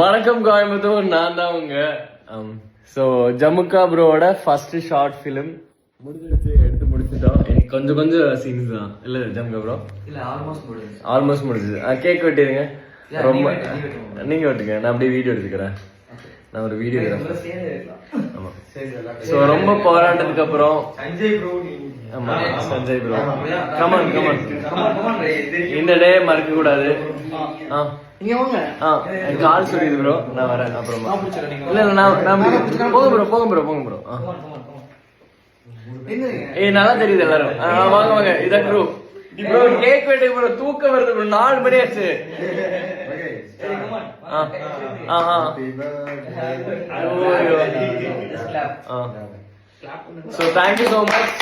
வணக்கம் கோயம்புத்தூர் நான் தான் உங்க ஸோ ஜமுக்கா ப்ரோவோட ஃபர்ஸ்ட் ஷார்ட் ஃபிலிம் முடிஞ்சிடுச்சு எடுத்து முடிச்சுட்டோம். எனக்கு கொஞ்சம் கொஞ்சம் சீன்ஸ் தான். இல்ல ஜமுக்கா ப்ரோ? இல்ல ஆல்மோஸ்ட் முடிஞ்சு ஆல்மோஸ்ட் முடிஞ்சது கேக் வெட்டிடுங்க. ரொம்ப. நீங்க வெட்டுங்க. நான் அப்படியே வீடியோ எடுத்துக்கிறேன். நான் ஒரு வீடியோ ஆமா. ஸோ ரொம்ப போராட்டத்துக்கு அப்புறம் சஞ்சய் ப்ரோ ஆமா சஞ்சய் ப்ரோ கமான் கமான் இந்த டே மறக்க கூடாது. ஆ. இங்க வாங்க. ஆ எனக்கு கால் சொல்லிது ப்ரோ நான் வரேன் அப்புறமா. இல்ல இல்ல நான் நான் போங்க ப்ரோ போங்க ப்ரோ போங்க ப்ரோ ஏய் நல்லா தெரியுது எல்லாரும். வாங்க வாங்க. இதான் ப்ரோ ப்ரோ கேக் வெட்டு ப்ரோ தூக்கம் வருது ப்ரோ நாலு மணி ஆச்சு. So thank you so much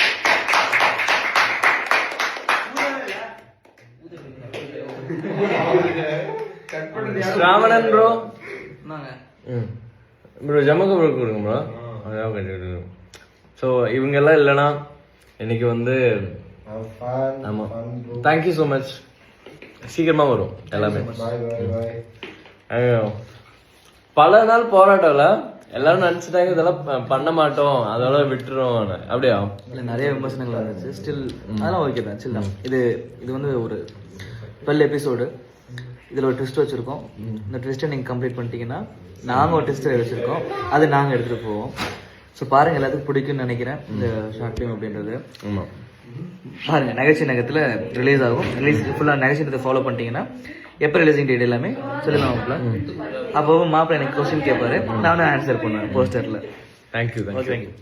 Ramanan bro bro ஜமக்க bro கொடுங்க ப்ரோ அதான் கண்டிப்பாக ஸோ இவங்க எல்லாம் இல்லைன்னா இன்னைக்கு வந்து ஆமா தேங்க்யூ ஸோ மச் சீக்கிரமா வரும். எல்லாமே. ஐயோ. பல நாள் போராட்டம்ல எல்லாரும் நினைச்சிட்டாங்க இதெல்லாம் பண்ண மாட்டோம் அதோட விட்டுரும் அப்படியா? இல்ல நிறைய விமர்சனங்கள் வந்துச்சு. ஸ்டில் அதெல்லாம் ஓகே தான். தான். இது இது வந்து ஒரு டுவெல் எபிசோடு இதுல ஒரு ட்விஸ்ட் வச்சிருக்கோம். இந்த ட்விஸ்ட்டை நீங்க கம்ப்ளீட் பண்ணிட்டீங்கன்னா நாங்க ஒரு ட்விஸ்ட் வச்சிருக்கோம். அது நாங்க எடுத்துட்டு போவோம். ஸோ பாருங்க எல்லாத்துக்கும் பிடிக்கும்னு நினைக்கிறேன் இந்த ஷார்ட் ஃபிலிம் அப்படின்றது. ஆமா பாருங்க நகைச்சுவை நகத்துல ரிலீஸ் ஆகும். ரிலீஸ் ஃபுல்லா நகைச்சுவத்தை ஃபாலோ பண்ணிட்டீங்கன்னா எப்போ ரிலீசிங் டேட் எல்லாமே சொல்லலாம் அப்போ மாப்பிள்ள எனக்கு கொஸ்டின் கேட்பாரு நானும் ஆன்சர் பண்ணுவேன் போஸ்டர்ல தேங்க்யூ தேங்க்யூ தேங்க்யூ